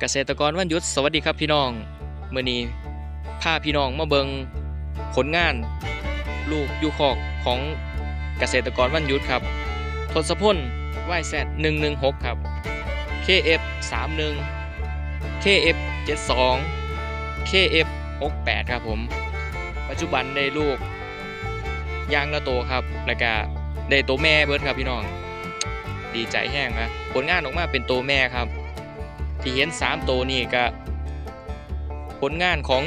เกษตรกรวันยุดสวัสดีครับพี่น้องเมื่อนี้พาพี่น้องมาเบิงผลงาน ลูกยูคอกของเกษตรกรวันยุดครับทศพลวายแซด116ครับ KF 31 KF 72 KF 68ครับผม ปัจจุบันได้ลูกยางละโตครับ แล้วก็ได้โตแม่เบิร์ดครับพี่น้อง ดีใจแห้งนะผลงานออกมาเป็นโตแม่ครับ ที่เห็น3ตัวนี่ก็ผลงานของ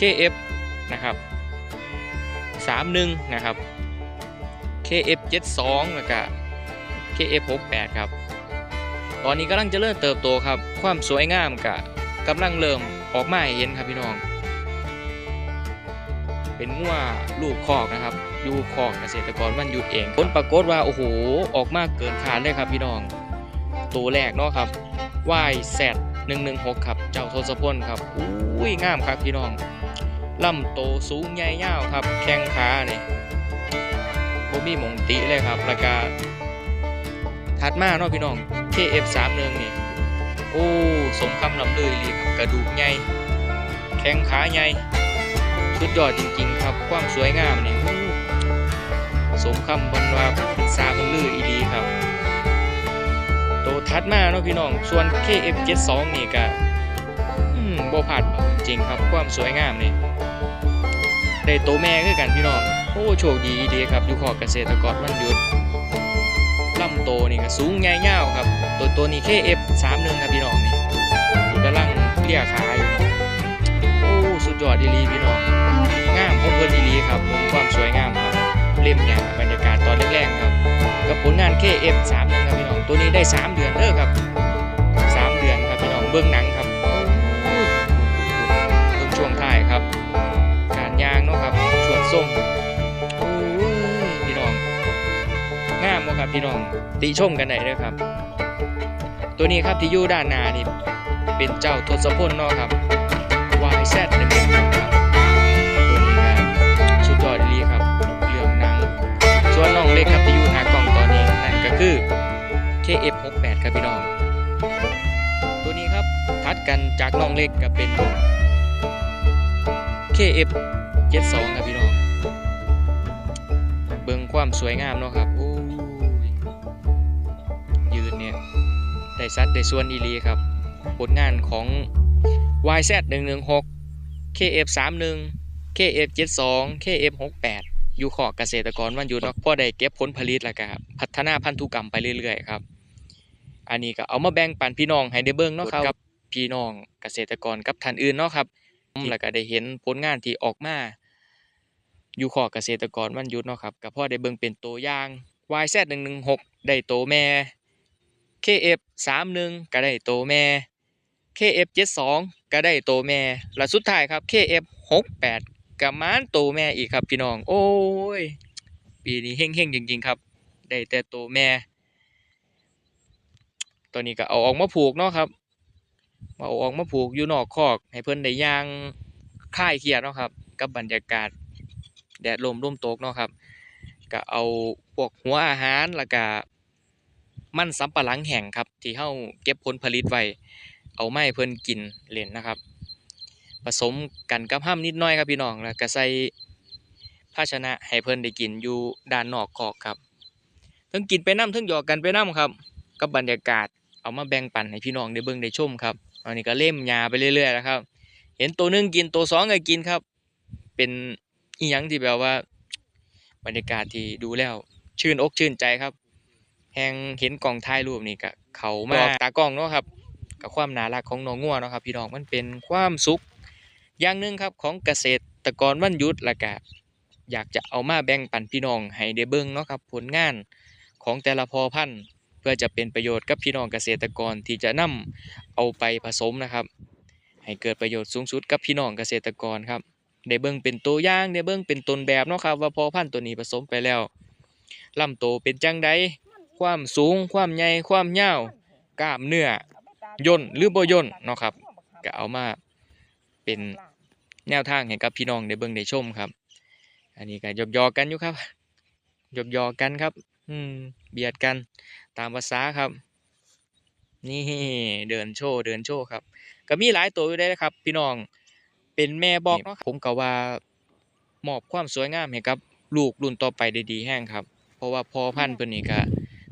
KF นะครับ31นะครับ KF 72แล้วก็ KF 68ครับ ตอนนี้กำลังจะเริ่มเติบโตครับ ความสวยงามกะกำลังเริ่มออกมาให้เห็นครับพี่น้อง เป็นงัวลูกคอกนะครับ อยู่คอกเกษตรกรวันหยุดเองผลปรากฏว่าโอ้โห ออกมาเกินคาดเลยครับพี่น้อง ตัวแรกเนาะครับ YZ 116 ครับ เจ้าทศพลครับอุ้ยงามครับพี่น้องลำโตสูงใหญ่ยาวครับ แข้งขาเนี่ยบ่มีมงติเลยครับแล้วก็ถัดมาเนาะพี่น้อง KF31 นี่โอ้สมคำลำเลยเลยครับกระดูกใหญ่แข้งขาใหญ่สุดยอดจริงๆครับ ความสวยงามนี่อู้สมคำบรรวาเป็นซาบรรลืออีดีครับ ตัวถัดมาเนาะพี่น้อง ส่วน KF72 นี่ก็อืมบ่ผ่านจริงครับความสวยงามนี่ได้โตแม่คือกันพี่น้องโอ้โชคดีดีครับอยู่ขอเกษตรกรมันหยุดลำโตนี่ก็สูงใหญ่ยาครับ ตัวตัวนี้ KF31 ครับพี่น้องนี่ที่กำลังเลี่ยขาอยู่นี่โอ้สุดยอดดีลีพี่น้องงามของเพิ่นดีลีครับมุมความสวยงามครับเล่มหยาบรรยากาศตอนแรกๆครับ กับผลงาน KF3 นะครับพี่น้องตัวนี้ได้ 3 เดือนเด้อครับ 3 เดือนครับพี่น้องเบื้องหนังครับเบื้องช่วงท้ายครับการยางเนาะครับช่วงส่งโอ้ยพี่น้องงามบ่ครับพี่น้องติชมกันได้เด้อครับ ตัวนี้ครับที่อยู่ด้านหน้านี่เป็นเจ้าทศพลเนาะครับ F68 ครับพี่น้อง ตัวนี้ครับทัดกันจากน้องเล็กก็เป็น KF72 ครับพี่น้อง เบิ่งความสวยงามเนาะครับโอ้ยยืนเนี่ยได้ซัดได้ส่วนอีลีครับ ผลงานของ YZ116 KF31 KF72 KF68 อยู่ขอเกษตรกรวันหยุดเนาะพ่อได้เก็บผลผลิตแล้วก็พัฒนาพันธุกรรมไปเรื่อยๆครับ อันนี้ก็เอามาแบ่งปันพี่น้องให้ได้เบิ่งเนาะครับกับพี่น้องเกษตรกรกับท่านอื่นเนาะครับแล้วก็ได้เห็นผลงานที่ออกมาอยู่ขอเกษตรกรวันหยุดเนาะครับก็พอได้เบิ่งเป็นตัวอย่าง YZ116 ได้โตวแม่ KF31 ก็ได้โตวแม่ KF72 ก็ได้โตวแม่และสุดท้ายครับ KF68 กับมานโตวแม่อีกครับพี่น้อง โอ้ย ปีนี้เฮงๆจริงๆครับ ได้แต่โตวแม่ ตัวนี้ก็เอาออกมาผูกเนาะครับเอาออกมาผูกอยู่นอกคอก ให้เพิ่นได้ย่างคลายเครียดเนาะครับ กับบรรยากาศแดดลมร่มตกเนาะครับก็เอาพวกหัวอาหารแล้วก็มันสำปะหลังแห้งครับ ที่เฮาเก็บผลผลิตไว้เอาไม้เพิ่นกินเล่นนะครับ ผสมกันกับห้ามนิดน้อยครับพี่น้องแล้วก็ใส่ภาชนะให้เพิ่นได้กินอยู่ด้านนอกคอกครับทั้งกินไปน้ำทั้งหยอกกันไปน้ำครับ กับบรรยากาศ เอามาแบ่งปันให้พี่น้องได้เบิ่งได้ชมครับอันนี้ก็เล่มยาไปเรื่อยๆแล้วครับ เห็นตัวหนึงกินตัวสองก็กินครับ เป็นอีหยังที่แบบว่า บรรยากาศที่ดูแล้วชื่นอกชื่นใจครับ แหงเห็นกล่องถ่ายรูปนี่ก็เขามาตากล้องเนาะครับ กับความน่ารักของน้องงัวเนาะครับ พี่น้องมันเป็นความสุข อย่างหนึ่งครับของเกษตรกรวันหยุดและก็อยากจะเอามาแบ่งปันพี่น้องให้ได้เบิ่งเนาะครับ ผลงานของแต่ละพอพันธุ์ เพื่อจะเป็นประโยชน์กับพี่น้องเกษตรกรที่จะนำเอาไปผสมนะครับ ให้เกิดประโยชน์สูงสุดกับพี่น้องเกษตรกรครับได้เบิ่งเป็นตัวอย่างได้เบิ่งเป็นต้นแบบเนาะครับ ว่าพอพันธุ์ตัวนี้ผสมไปแล้วลำโตเป็นจังใดความสูง ความใหญ่ความยาวกล้ามเนื้อย่นหรือบ่ย่นเนาะครับก็เอามาเป็นแนวทางให้กับพี่น้องได้เบิ่งได้ชมครับ อันนี้ก็หยอกยอกๆกันอยู่ครับหยอกยอกๆกันครับ อืมเบียดกัน ตามภาษาครับ นี่เดินโชว์เดินโชว์ครับ ก็มีหลายตัวอยู่ได้นะครับ พี่น้องเป็นแม่บอกเนาะผมก็ว่ามอบความสวยงามให้กับลูกรุ่นต่อไปได้ดีแห้งครับ เพราะว่าพอพันธุ์เพิ่นนี่ก็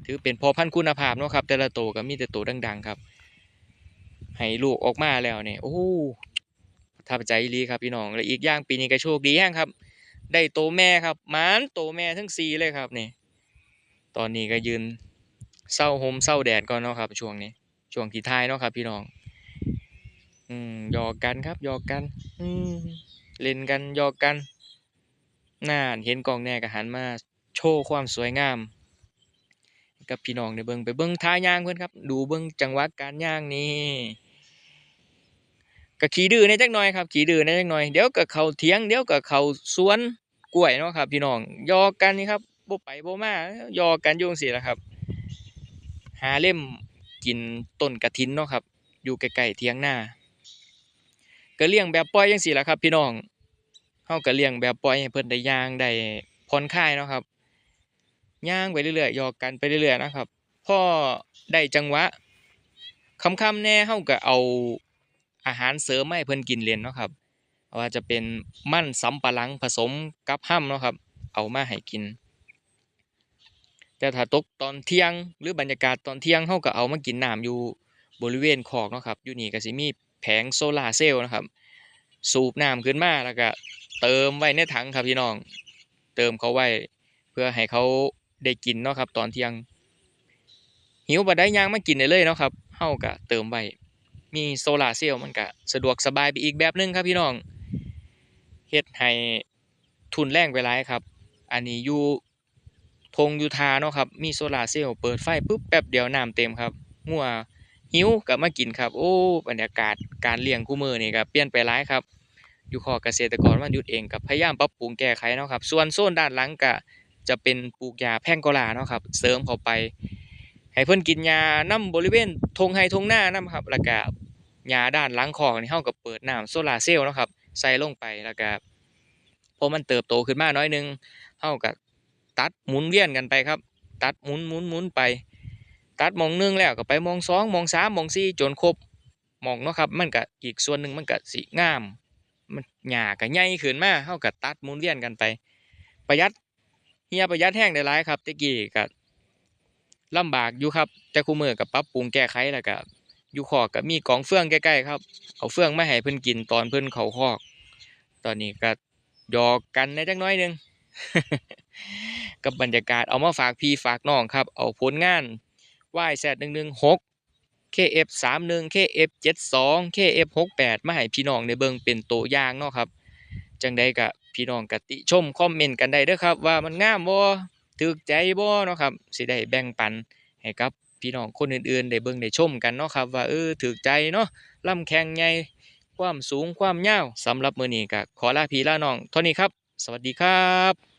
ถือเป็นพอพันธุ์คุณภาพเนาะครับ แต่ละตัวก็มีแต่ตัวดัง ๆ ครับให้ลูกออกมาแล้วเนี่ยโอ้โหประทับใจอีหลีครับพี่น้องและอีกอย่างปีนี้ก็โชคดีแห้งครับ ได้โตวแม่ครับหมานโตวแม่ทั้งสี่เลยครับนี่ตอนนี้ก็ยืน เศร้าหมเศร้าแดดก่อนเนาะครับ ช่วงนี้ ช่วงที่ท้ายเนาะครับ พี่น้อง อืมหยอกกันครับหยอกกัน อืมเล่นกันหยอกกันน่าเห็นกองแน่ก็หันมาโชว์ความสวยงาม กับพี่น้องในเบิ้งไปเบิ้งท่ายางเพื่อนครับ ดูเบิ้งจังหวะการย่างนี่ก็ขี่ดื้อในจักหน่อยครับขี่ดื้อในจักหน่อยเดี๋ยวก็เขาเถียงเดี๋ยวก็เขาสวนกล้วยเนาะครับ พี่น้องยอกกันนี่ครับบ่ไปบ่มาหยอกกันยู่งซี่แหละครับ หาเล่มกินต้นกระถินเนาะครับ อยู่ใกล้ๆเถียงหน้าก็เลี้ยงแบบปล่อยจังซี่แหละครับ พี่น้องเฮาก็เลี้ยงแบบปล่อยให้เพิ่นได้ย่างได้ผ่อนคลายเนาะครับย่างไปเรื่อยๆหยอกกันไปเรื่อยๆนะครับพ่อได้จังหวะค่ำๆแน่เฮาก็เอาอาหารเสริมให้เพิ่นกินเล่นเนาะครับว่าจะเป็นมันสำปะหลังผสมกับห้ำเนาะครับ เอามาให้กิน แต่ถ้าตกตอนเที่ยงหรือบรรยากาศตอนเที่ยงเฮาก็เอามากินน้ำอยู่บริเวณคอกเนาะครับอยู่นี่ก็สิมีแผงโซลาร์เซลล์นะครับ สูบน้ำขึ้นมาแล้วก็เติมไว้ในถังครับพี่น้อง เติมเขาไว้เพื่อให้เขาได้กินเนาะครับ ตอนเที่ยง หิวบ่ได้ย่างมากินได้เลยเนาะครับเฮาก็เติมไว้มีโซลาร์เซลล์มันก็สะดวกสบายไปอีกแบบนึงครับพี่น้องเฮ็ดให้ทุนแรงไปหลายครับ อันนี้อยู่ ทงอยู่ทาเนาะครับมีโซลาเซลล์เปิดไฟปุ๊บแป๊บเดียวน้ำเต็มครับงัวหิวก็มากินครับ โอ้บรรยากาศการเลี้ยงคู่มือนี่ก็เปลี่ยนไปหลายครับ อยู่ขอเกษตรกรวันหยุดเองกับพยายามปรับปรุงแก้ไขเนาะครับ ส่วนโซนด้านหลังก็จะเป็นปลูกหญ้าแพ่งกลาเนาะครับ เสริมเข้าไป ให้เพิ่อนกินหญ้านํบริเวณทงไห้ทงหน้านํครับแล้วก็หญ้าด้านหลังคอกนี่เฮาก็เปิดน้ำโซลาเซลล์เนาะครับใส่ลงไปแล้วก็พอมันเติบโตขึ้นมาน้อยนึงเฮาก็ ตัดหมุนเวียนกันไปครับ ตัดหมุนหมุนหมุนไป ตัดมองหนึ่งแล้วก็ไปมองสองมองสามมองสี่จนครบมองเนาะครับมันก็อีกส่วนหนึ่งมันก็สิงาม มันหญ้าก็ใหญ่ขึ้นมาเฮาก็ตัดหมุนเวียนกันไป ประหยัดเฮียประหยัดแห้งได้หลายครับตะกี้ก็ลำบากอยู่ครับแต่คุมื้อก็ปรับปรุงแก้ไขแล้วก็อยู่คอกก็มีกองเฟืองใกล้ๆครับ เอาเฟืองมาให้เพิ่นกินตอนเพิ่นเขาคอก ตอนนี้ก็หยอกกันได้จักน้อยหนึง กับบรรยากาศเอามาฝากพี่ฝากน้องครับ เอาผลงาน YZ116 KF31 KF72 KF68 มาให้พี่น้องได้เบิงเป็นตัวอย่างเนาะครับ จังใดก็พี่น้องกติชมคอมเมนต์กันได้เด้อครับ ว่ามันงามบ่ถูกใจบ่เนาะครับสิได้แบ่งปันให้กับพี่น้องคนอื่นๆได้เบิ่งได้ชมกันเนาะครับ ว่าเออถูกใจเนาะลำแข้งใหญ่ความสูงความยาวสำหรับมื้อนี้ก็ขอลาพี่ลาน้องเท่านี้ครับ สวัสดีครับ